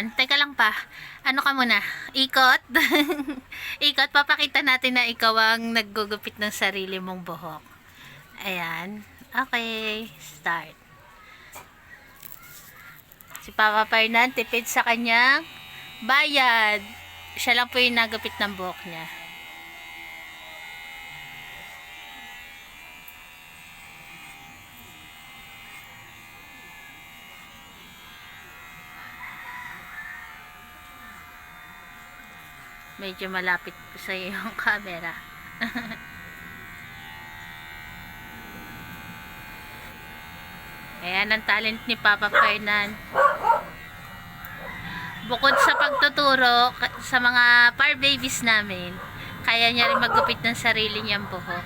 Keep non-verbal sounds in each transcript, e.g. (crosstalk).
Ayan, teka lang pa. Ano ka muna? Ikot? (laughs) Ikot, papakita natin na ikaw ang naggugupit ng sarili mong buhok. Ayan. Okay, start. Si Papa Fernan, tipid sa kanyang bayad. Siya lang po yung nagupit ng buhok niya. Medyo malapit po sa iyo (laughs) yung camera. Ayan ang talent ni Papa Fernan. Bukod sa pagtuturo sa mga par babies namin, kaya niya rin magupit ng sarili niyang buhok.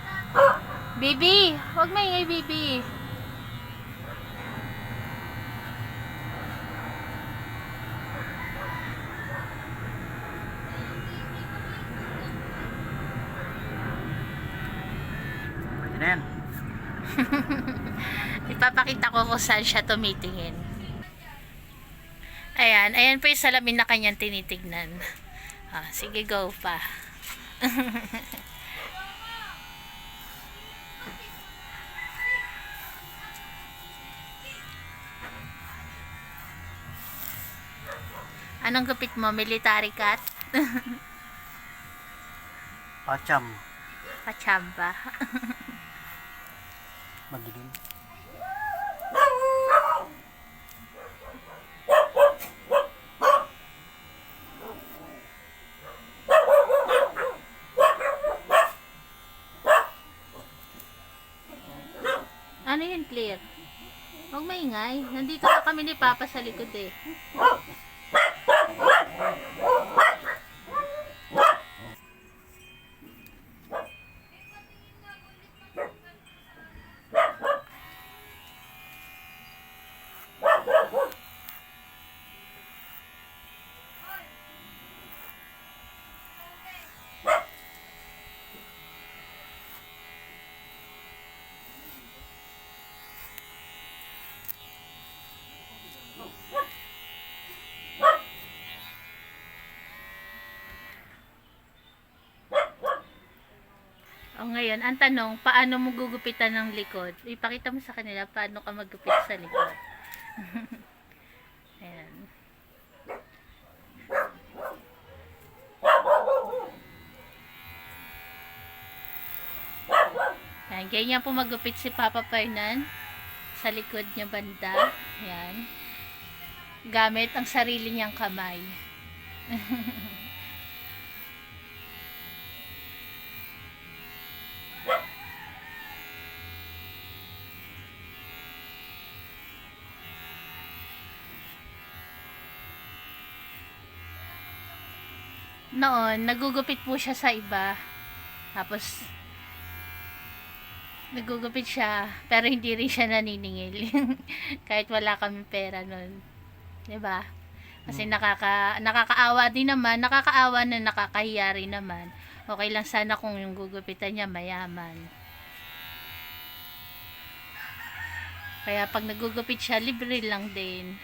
Baby! Huwag maingay, baby! (laughs) Ipapakita ko kung saan siya tumitingin. Ayan, ayan po yung salamin na kanyang tinitignan. Ah, sige, go pa. (laughs) Anong gupit mo? Military cut? (laughs) Pacham. Pachamba. Madilim. Ano yun, clear? Huwag maingay. Nandito na kami ni Papa sa likod eh. O ngayon, ang tanong, paano mo gugupitan ng likod? Ipakita mo sa kanila paano ka maggupit sa likod. (laughs) Ayan. Ayan, ganyan po maggupit si Papa Fernan sa likod niya banda. Ayan. Gamit ang sarili niyang kamay. (laughs) noon, nagugupit po siya sa iba. Tapos, nagugupit siya, pero hindi rin siya naniningil. (laughs) Kahit wala kami pera noon. ba? Kasi nakaka, nakakaawa din naman, nakakaawa na nakakahiya rin naman. Okay lang sana kung yung gugupitan niya mayaman. Kaya pag nagugupit siya, libre lang din.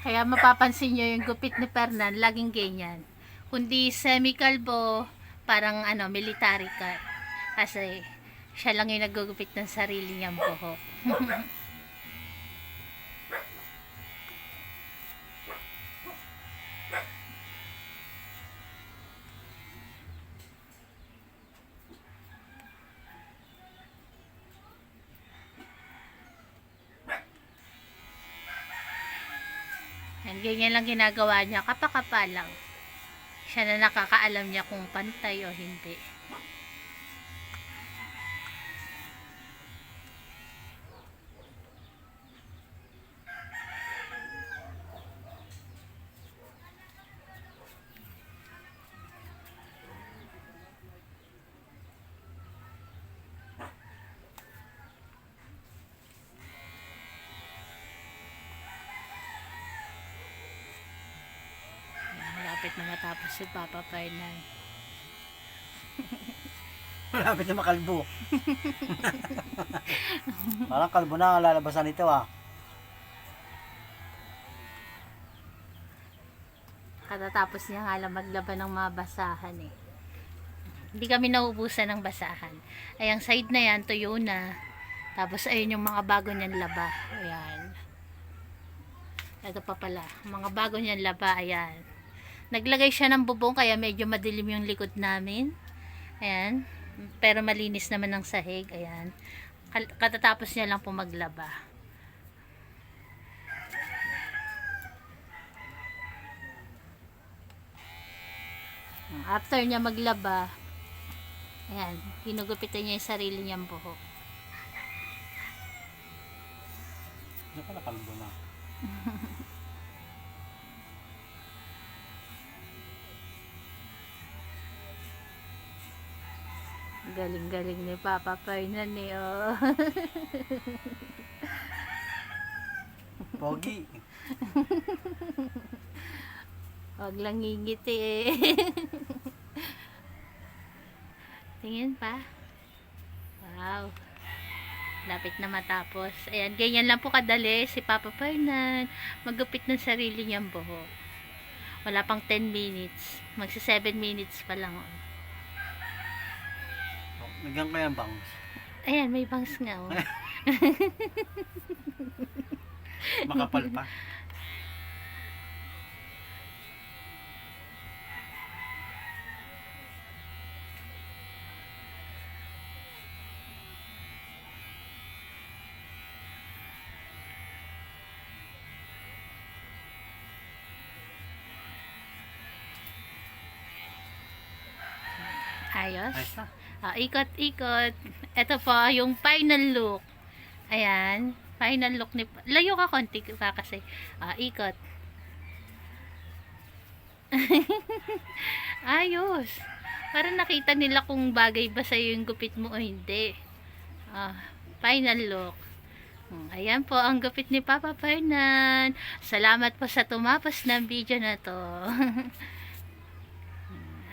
Kaya mapapansin nyo yung gupit ni Fernan, laging ganyan. Kundi semi-kalbo, parang ano, military cut. Kasi siya lang yung nagugupit ng sarili niyang buhok. (laughs) Yan, ganyan lang ginagawa niya. Kapakapa lang. Siya na nakakaalam niya kung pantay o hindi. Malapit na matapos si Papa Fernan. (laughs) Malapit na makalbo. (laughs) Parang kalbo na ang lalabasan nito ah. Katatapos niya nga lang maglaban ng mga basahan eh. Hindi kami naubusan ng basahan. Ay, ang side na yan, tuyo na. Tapos, ayun yung mga bago niyan laba. Ayan. Ito pa pala. Mga bago niyan laba. Ayan. Naglagay siya ng bubong kaya medyo madilim yung likod namin. Ayan. Pero malinis naman ng sahig. Ayan. Katatapos niya lang po maglaba. After niya maglaba, ayan, ginugupitan niya yung sarili niyang buhok. Ano pala kalbo na? (laughs) Galing-galing ni Papa Fernan eh, oh. Pogi. Huwag lang ngingiti eh. Tingin pa. Wow. Lapit na matapos. Ayan, ganyan lang po kadali si Papa Fernan. Magupit ng sarili niyang buhok. Wala pang 10 minutes. Magsa 7 minutes pa lang. Oh. Nagyan kaya ang bangs. Ayan, may bangs nga. Oh. (laughs) Makapal pa. Ayos. Ayos na. Ah, ikot-ikot. Ito po, yung final look. Ayan. Final look ni... Layo ka konti pa kasi. Ah, ikot. (laughs) Ayos. Para nakita nila kung bagay ba sa'yo yung gupit mo o hindi. Ah, final look. Hmm, Ayan po ang gupit ni Papa Fernan. Salamat po sa tumapas ng video na to. (laughs)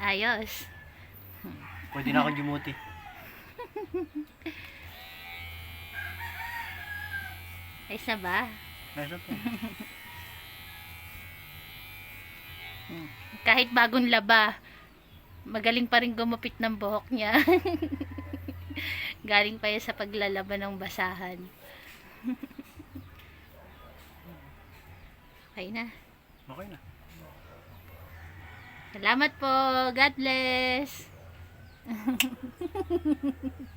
Ayos. Pwede na akong jumuti. Na (laughs) ba? Ayos na to. Kahit bagong laba, magaling pa rin gumupit ng buhok niya. (laughs) Galing pa yan sa paglalaba ng basahan. (laughs) okay na. Okay na. Salamat po. God bless. フフフフフ。